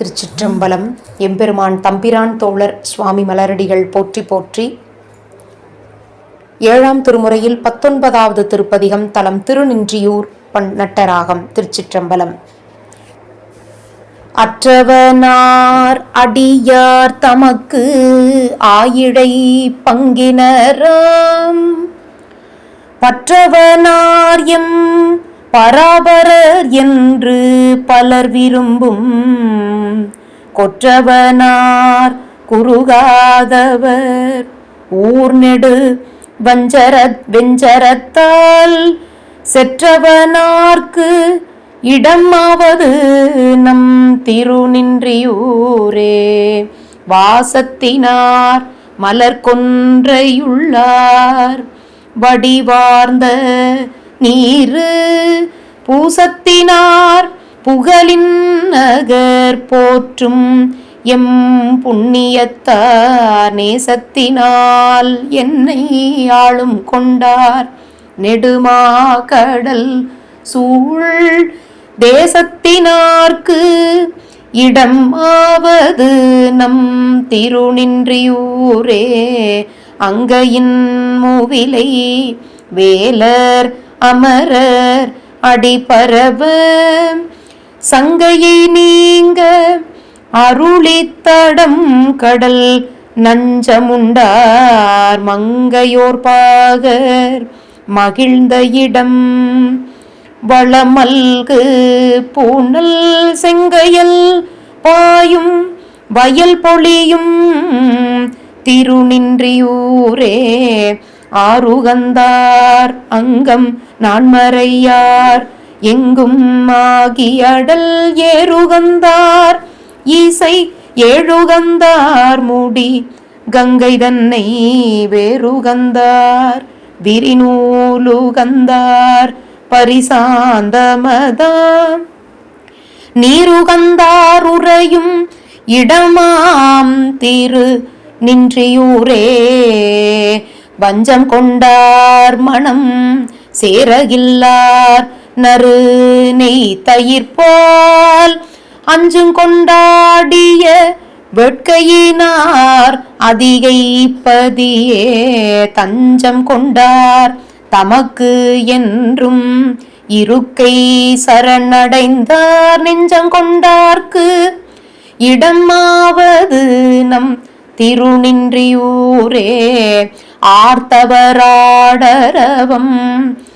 திருச்சிற்றம்பலம். எம்பெருமான் தம்பிரான் தோழர் சுவாமி மலரடிகள் போற்றி போற்றி. ஏழாம் திருமுறையில் பத்தொன்பதாவது திருப்பதிகம் தலம் திருநின்றியூர் பண் நட்டராகம் திருச்சிற்றம்பலம். அற்றவனார் அடியார் தமக்கு ஆயிடை பங்கினராம். பற்றவனார் எம் பராபரர் என்று பலர் விரும்பும் கொற்றவனார் குறுகாதவர். ஊர் நெடு வஞ்சரத் வெஞ்சரத்தால் செற்றவனார்க்கு இடமாவது நம் திருநின்றியூரே. வாசத்தினார் மலர் கொன்றையுள்ளார் வடிவார்ந்த நீரு பூசத்தினார் புகழின் நகர் போற்றும் எம் புண்ணியத்தார் நேசத்தினால் என்னை ஆளும் கொண்டார். நெடுமா கடல் சூழ் தேசத்தினார்க்கு இடம் ஆவது நம் திருநின்றியூரே. அங்கையின் மூவிலை வேலர் அமரர் அடிபரவ. சங்கையை நீங்க அருளித்தடம் கடல் நஞ்சமுண்டார் மங்கையோர்பாகர் மகிழ்ந்த இடம். வளமல்கு பூனல் செங்கையல் பாயும் வயல் பொழியும். திருநின்றியூரே ஆறுகந்தார் அங்கம் நான்மறையார் எங்கும் ஆகியடல் ஏறுகந்தார் ஈசை ஏழுகந்தார் மூடி கங்கை தன்னை வேறுகந்தார். விரிநூலுகந்தார் பரிசாந்தமதா நீருகந்தார் உறையும் இடமாம் திரு நின்றியூரே வஞ்சம் கொண்டார் மனம் சேரகில்லார் நறு நெய் தயிர் போல். அஞ்சும் கொண்டாடிய வெட்கையினார் அதிகைப்பதியே தஞ்சம் கொண்டார். தமக்கு என்றும் இருக்கை சரணடைந்தார் நெஞ்சம் கொண்டார்க்கு. இடமாவது நம் திருநின்றியூரே ஆர்த்தவராடரவம்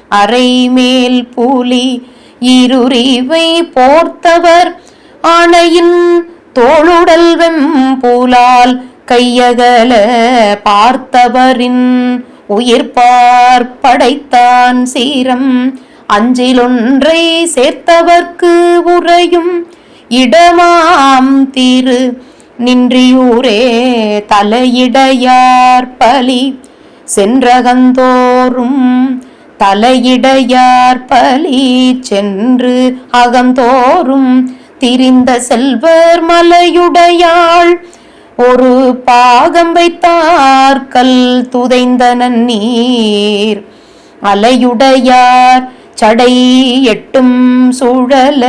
அரைமேல் புலி இருரிவை போர்த்தவர் ஆணையின் தோளுடல் வெம்பூலால் கையகல பார்த்தவரின் உயிர் பார்ப்படைத்தான் சீரம். அஞ்சிலொன்றை சேர்த்தவர்க்கு உறையும் இடமாம் திரு. நின்றியூரே தலையிடையார் பலி சென்றகந்தோறும் தலையிடையார் பலி சென்று அகந்தோறும் திரிந்த செல்வர் மலையுடையாள். ஒரு பாகம் வைத்தார் கல் துதைந்த நன்னீர். அலையுடையார் சடை எட்டும் சூழல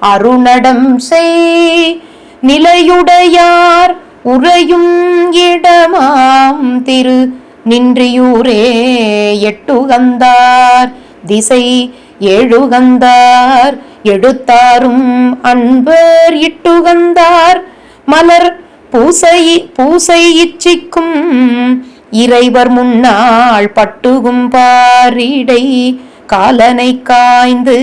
அருணடம் செய். நிலையுடையார் உறையும் இடமாம் திரு நின்றியூரே எட்டுகந்தார். திசை ஏழுகந்தார். எடுத்தாரும் அன்பர் இட்டுகந்தார். மலர் பூசை பூசை இச்சிக்கும் இறைவர் முன்னாள் பட்டுகும் பாரிடை காலனை காய்ந்து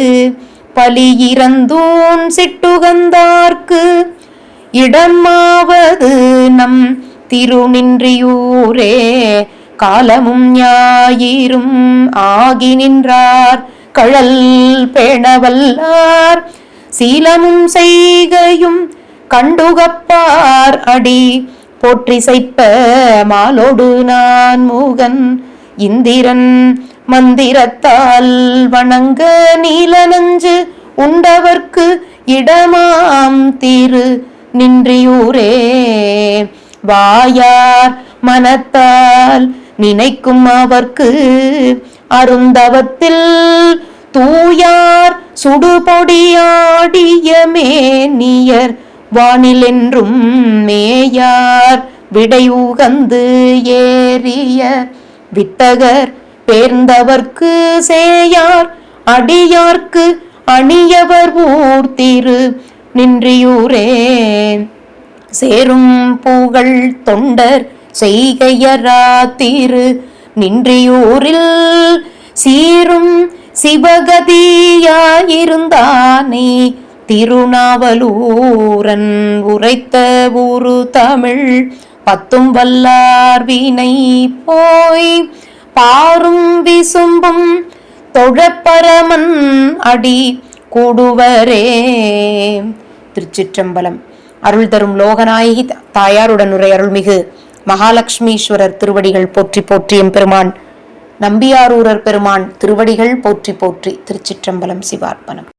பலி இறந்தூன் சிட்டுகந்தார்க்கு இடமாவது நம் திருநின்றியூரே காலமும் ஞாயிறும் ஆகி நின்றார். கழல் பேணவல்லார். சீலமும் செய்கையும் கண்டுகப்பார் அடி. போற்றி செய்ப்ப மாலோடு நான் மூகன். இந்திரன் மந்திரத்தால் வணங்க நீல நஞ்சு உண்டவர்க்கு இடமாம் திரு. நின்றியூரே வாயார் மனத்தால் நினைக்கும் அவர்க்கு அருந்தவத்தில் தூயார் சுடுபொடியாடிய மேனியர் வானிலென்றும் மேயார் விடை உகந்து ஏறிய வித்தகர் பேர்ந்தவர்க்கு சேயார் அடியார்க்கு அணியவர் ஊர் திரு நின்றியூரே. சேரும் புகழ் தொண்டர் செய்கையராத்திரு நின்றியூரில் சீரும் சிவகதியாயிருந்தானே திருநாவலூரன் உரைத்த ஊரு தமிழ் பத்தும் வல்லார் வினை போய் பாரும் விசும்பும் தொழப்பரமன் அடி கூடுவரே. திருச்சிற்றம்பலம். அருள் தரும் லோகநாயகி தாயாருடன் உரை அருள்மிகு மகாலட்சுமீஸ்வரர் திருவடிகள் போற்றி போற்றி எம்பெருமான் நம்பியாரூரர் பெருமான் திருவடிகள் போற்றி போற்றி திருச்சிற்றம்பலம் சிவார்ப்பணம்.